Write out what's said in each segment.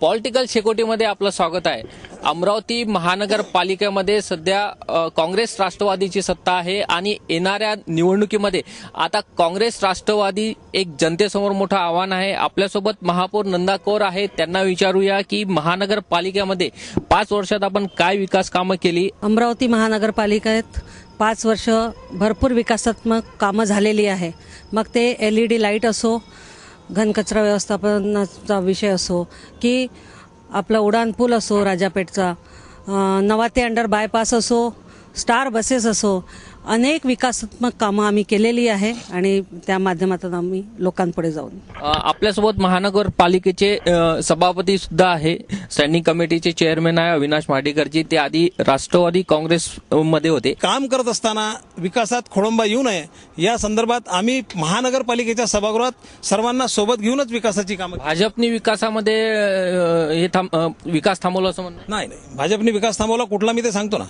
Political शेकोटीमध्ये आपलं स्वागत आहे. अमरावती महानगरपालिकेमध्ये सध्या काँग्रेस राष्ट्रवादीची सत्ता आहे आणि येणाऱ्या निवडणुकीमध्ये आता काँग्रेस राष्ट्रवादी एक जनतेसमोर मोठं आव्हान आहे. आपल्यासोबत महापौर नंदा कौर आहे त्यांना विचारूया की महानगरपालिकेमध्ये पाच वर्षात आपण काय विकास कामं केली? अमरावती महानगरपालिकेत पाच वर्ष भरपूर विकासात्मक कामं झालेली आहे. मग ते एल ई डी लाइट असो घनकचरा व्यवस्थापनाचा विषय असो की आपला उडान पूल असो राजापेठचा नवाते अंडर बायपास असो स्टार बसेस असो अनेक विकासात्मक कामं आम्ही केलेली आहे आणि त्या माध्यमातून आम्ही लोकांपुढे जाऊन आपल्यासोबत महानगरपालिकेचे सभापती सुद्धा आहे. स्टँडिंग कमिटीचे चेअरमॅन आहे अविनाश माडेकरजी. ते आधी राष्ट्रवादी काँग्रेस मध्ये होते. काम करत असताना विकासात खोळंबा येऊ नये. या संदर्भात आम्ही महानगरपालिकेच्या सभागृहात सर्वांना सोबत घेऊनच विकासाची कामं भाजपने विकासामध्ये हे थांब विकास थांबवला असं म्हणणं? नाही नाही. भाजपने विकास थांबवला कुठला मी ते सांगतो ना.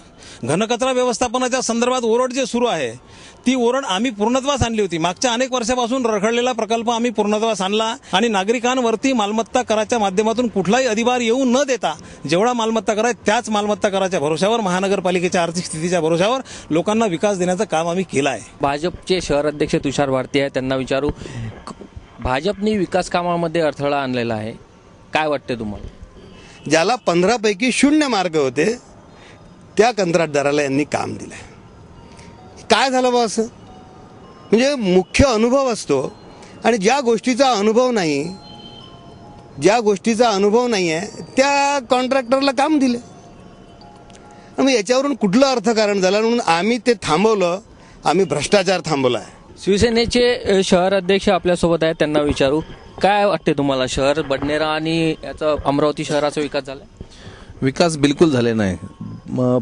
घनकचरा व्यवस्थापनाच्या संदर्भात ओरड जे सुरू आहे. ती ओरड आम्ही पूर्णत्वास आणली होती. मागच्या अनेक वर्षापासून रखडलेला प्रकल्प आम्ही पूर्णत्वास आणला आणि नागरिकांवरती मालमत्ता कराच्या माध्यमातून कुठलाही अधिभार येऊ न देता जेवढा मालमत्ता कर आहे त्याच मालमत्ता कराच्या भरोशावर महानगरपालिकेच्या आर्थिक स्थितीच्या भरोशावर लोकांना विकास देण्याचं काम आम्ही केलं आहे. भाजपचे शहर अध्यक्ष तुषार भारती आहे त्यांना विचारू भाजपने विकास कामामध्ये अडथळा आणलेला आहे. काय वाटते तुम्हाला? ज्याला पंधरापैकी शून्य मार्क होते त्या कंत्राटदाराला यांनी काम दिलंय. काय झालं बा असं? म्हणजे मुख्य अनुभव असतो. आणि ज्या गोष्टीचा अनुभव नाही ज्या गोष्टीचा अनुभव नाही आहे त्या कॉन्ट्रॅक्टरला काम दिले. मग याच्यावरून कुठलं अर्थकारण झालं? म्हणून आम्ही ते थांबवलं. आम्ही भ्रष्टाचार थांबवला. आहे शिवसेनेचे शहर अध्यक्ष आपल्यासोबत आहेत त्यांना विचारू. काय वाटते तुम्हाला? शहर बडनेरा आणि याचा अमरावती शहराचा विकास झाला विकास बिलकुल झाले नाही.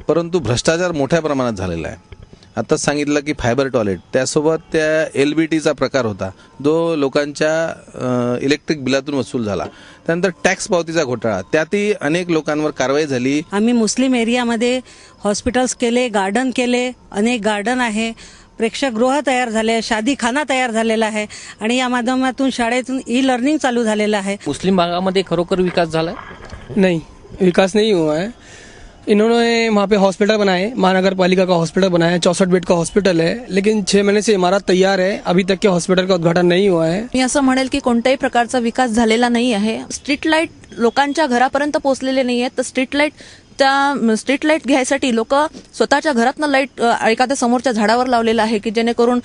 परंतु भ्रष्टाचार मोठ्या प्रमाणात झालेला आहे. आताच सांगितलं की फायबर टॉयलेट. त्यासोबत त्या एल बी टीचा प्रकार होता. जो लोकांच्या इलेक्ट्रिक बिलातून वसूल झाला. त्यानंतर टॅक्स पावतीचा घोटाळा. त्यातही अनेक लोकांवर कारवाई झाली. आम्ही मुस्लिम एरियामध्ये हॉस्पिटल्स केले गार्डन केले. अनेक गार्डन आहे. प्रेक्षकगृह तयार झाले शादीखाना तयार झालेला आहे. आणि या माध्यमातून शाळेतून ई लर्निंग चालू झालेलं आहे. मुस्लिम भागामध्ये खरोखर विकास झालाय? नहीं विकास नहीं हुआ है. इन्होंने वहाँ पे हॉस्पिटल बनाए महानगर पालिका का हॉस्पिटल बनाया चौसठ बेड का हॉस्पिटल है लेकिन छह महीने से इमारत तैयार है अभी तक के हॉस्पिटल का उद्घाटन नहीं हुआ है। मी असं म्हणेल की कोणत्याही प्रकारचा विकास झालेला नाही आहे. स्ट्रीट लाइट लोकांच्या घरापर्यंत पोहोचलेले नाही आहेत. तर स्ट्रीट लाइट त्या स्ट्रीट लाइट घ्यायसाठी लोक स्वतःच्या घरातनं लाइट एखाद्या समोरच्या झाडावर लावलेलं आहे की जेणेकरून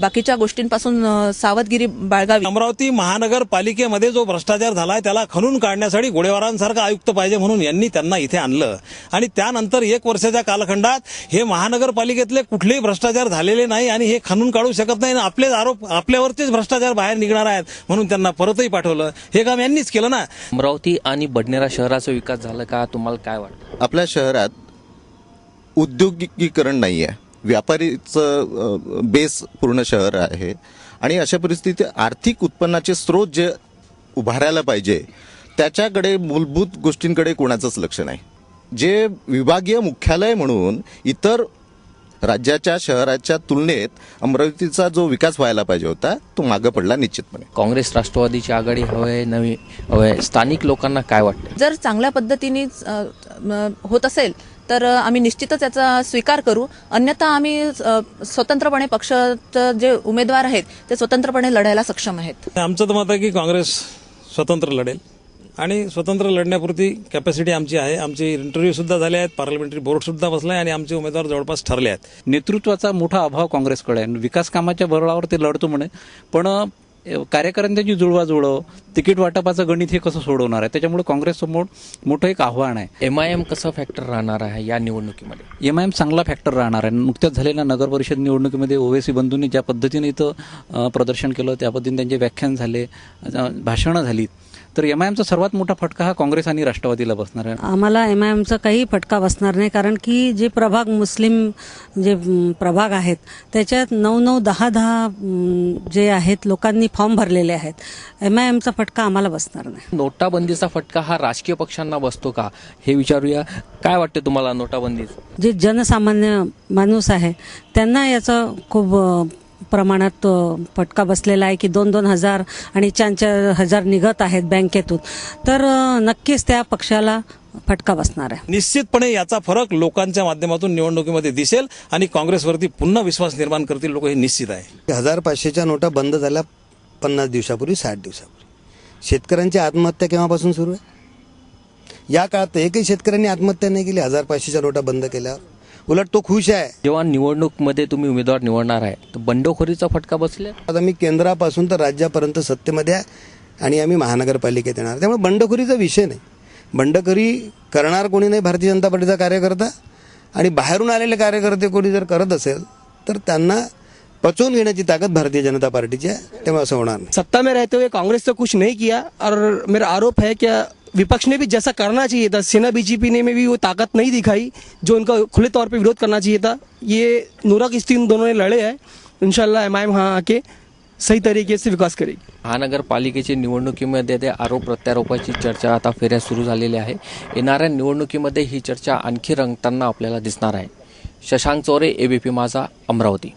बाकीच्या गोष्टींपासून सावधगिरी बाळगावी. अमरावती महानगरपालिकेमध्ये जो भ्रष्टाचार झालाय त्याला खणून काढण्यासाठी गोळेवारांसारखा आयुक्त पाहिजे म्हणून यांनी त्यांना इथे आणलं. आणि त्यानंतर एक वर्षाच्या कालखंडात हे महानगरपालिकेतले कुठलेही भ्रष्टाचार झालेले नाही आणि हे खणून काढू शकत नाही आणि आपलेच आरोप आपल्यावरचेच भ्रष्टाचार बाहेर निघणार आहेत म्हणून त्यांना परतही पाठवलं. हे काम यांनीच केलं ना? अमरावती आणि बडनेरा शहराचा विकास झाला का? तुम्हाला काय वाटतं? आपल्या शहरात उद्योगिकीकरण नाही आहे व्यापारीचं बेस पूर्ण शहर आहे. आणि अशा परिस्थितीत आर्थिक उत्पन्नाचे स्रोत जे उभारायला पाहिजे त्याच्याकडे मूलभूत गोष्टींकडे कोणाचंच लक्ष नाही. जे विभागीय मुख्यालय म्हणून इतर राज्याच्या शहराच्या तुलनेत अमरावतीचा जो विकास व्हायला पाहिजे होता तो मागं पडला निश्चितपणे. काँग्रेस राष्ट्रवादीची आघाडी हवंय नवी हवंय स्थानिक लोकांना काय वाटतं? जर चांगल्या पद्धतीने होत असेल तर आम्ही निश्चितच याचा स्वीकार करू. अन्यथा आम्ही स्वतंत्रपणे पक्षाचे जे उमेदवार आहेत ते स्वतंत्रपणे लढायला सक्षम आहेत. आमचं तर मत आहे की काँग्रेस स्वतंत्र लढेल. आणि स्वतंत्र लढण्यापुरती कॅपॅसिटी आमची आहे. आमचे इंटरव्ह्यू सुद्धा झाले आहेत. पार्लमेंटरी बोर्ड सुद्धा बसलाय आणि आमचे उमेदवार जवळपास ठरले आहेत. नेतृत्वाचा मोठा अभाव काँग्रेसकडे आहे. विकास कामाच्या बरोळावर ते लढतो म्हणे. पण कार्यकर्त्यांची जुळवाजुळव तिकीट वाटपाचं गणित हे कसं सोडवणार आहे? त्याच्यामुळे काँग्रेससमोर मोठं एक आव्हान आहे. एम आय एम कसं फॅक्टर राहणार आहे या निवडणुकीमध्ये? एम आय एम चांगला फॅक्टर राहणार आहे. नुकत्याच झालेल्या नगर परिषद निवडणुकीमध्ये ओवेसी बंधूंनी ज्या पद्धतीने इथं प्रदर्शन केलं त्या पद्धतीने त्यांचे व्याख्यान झाले भाषणं झाली. तर एम आय एमचा सर्वात मोठा फटका हा काँग्रेस आणि राष्ट्रवादीला बसणार आहे. आम्हाला एम आय एमचा काही फटका बसणार नाही कारण की जे प्रभाग मुस्लिम जे प्रभाग आहेत त्याच्यात नऊ नऊ दहा दहा जे आहेत लोकांनी फॉर्म भरलेले आहेत. एम आय एमचा फटका आम्हाला बसणार नाही. नोटाबंदीचा फटका हा राजकीय पक्षांना बसतो का? हे विचारूया. काय वाटते तुम्हाला नोटाबंदी जे जनसामान्य माणूस आहे त्यांना याचा खूप प्रमाणात फटका बसलेला आहे की दोन दोन हजार आणि चार चार हजार निघत आहेत बँकेतून. तर नक्कीच त्या पक्षाला फटका बसणार आहे. निश्चितपणे याचा फरक लोकांच्या माध्यमातून निवडणुकीमध्ये दिसेल आणि काँग्रेसवरती पुन्हा विश्वास निर्माण करतील लोक हे निश्चित आहे. हजार पाचशेच्या नोटा बंद झाल्या पन्नास दिवसापूर्वी साठ दिवसापूर्वी. शेतकऱ्यांची आत्महत्या केव्हापासून सुरू आहे? या काळात एकही शेतकऱ्यांनी आत्महत्या नाही केली हजार पाचशेच्या नोटा बंद केल्यावर? उलट तो खुश आहे. जेव्हा निवडणूकमध्ये तुम्ही उमेदवार निवडणार आहे तर बंडखोरीचा फटका बसले? आता मी केंद्रापासून तर राज्यापर्यंत सत्तेमध्ये आहे आणि आम्ही महानगरपालिकेत येणार. त्यामुळे बंडखोरीचा विषय नाही. बंडखोरी करणार कोणी नाही भारतीय जनता पार्टीचा कार्यकर्ता आणि बाहेरून आलेले कार्यकर्ते कोणी जर करत असेल तर त्यांना पचवून घेण्याची ताकद भारतीय जनता पार्टीची आहे. तेव्हा असं होणार नाही. सत्ता में रहते हुए कांग्रेस तो कुछ नहीं किया और मेरा आरोप है कि विपक्ष ने भी जैसा करना चाहिए था। सेना बीजेपी ने में भी वो ताकत नहीं दिखाई जो उनका खुले तौर पर विरोध करना चाहिए था। ये नूरा किश्ती इन दोनों ने लड़े हैं। इनशाला एम आई एम हाँ आके सही तरीके से विकास करेगी। महानगरपालिकेची निवडणुकीमध्ये ते आरोप प्रत्यारोपाची चर्चा आता फेऱ्या सुरू झालेल्या आहे येणाऱ्या निवडणुकीमध्ये ही चर्चा आणखी रंगताना आपल्याला दिसणार आहे. शशांक चोरे एबीपी माझा अमरावती.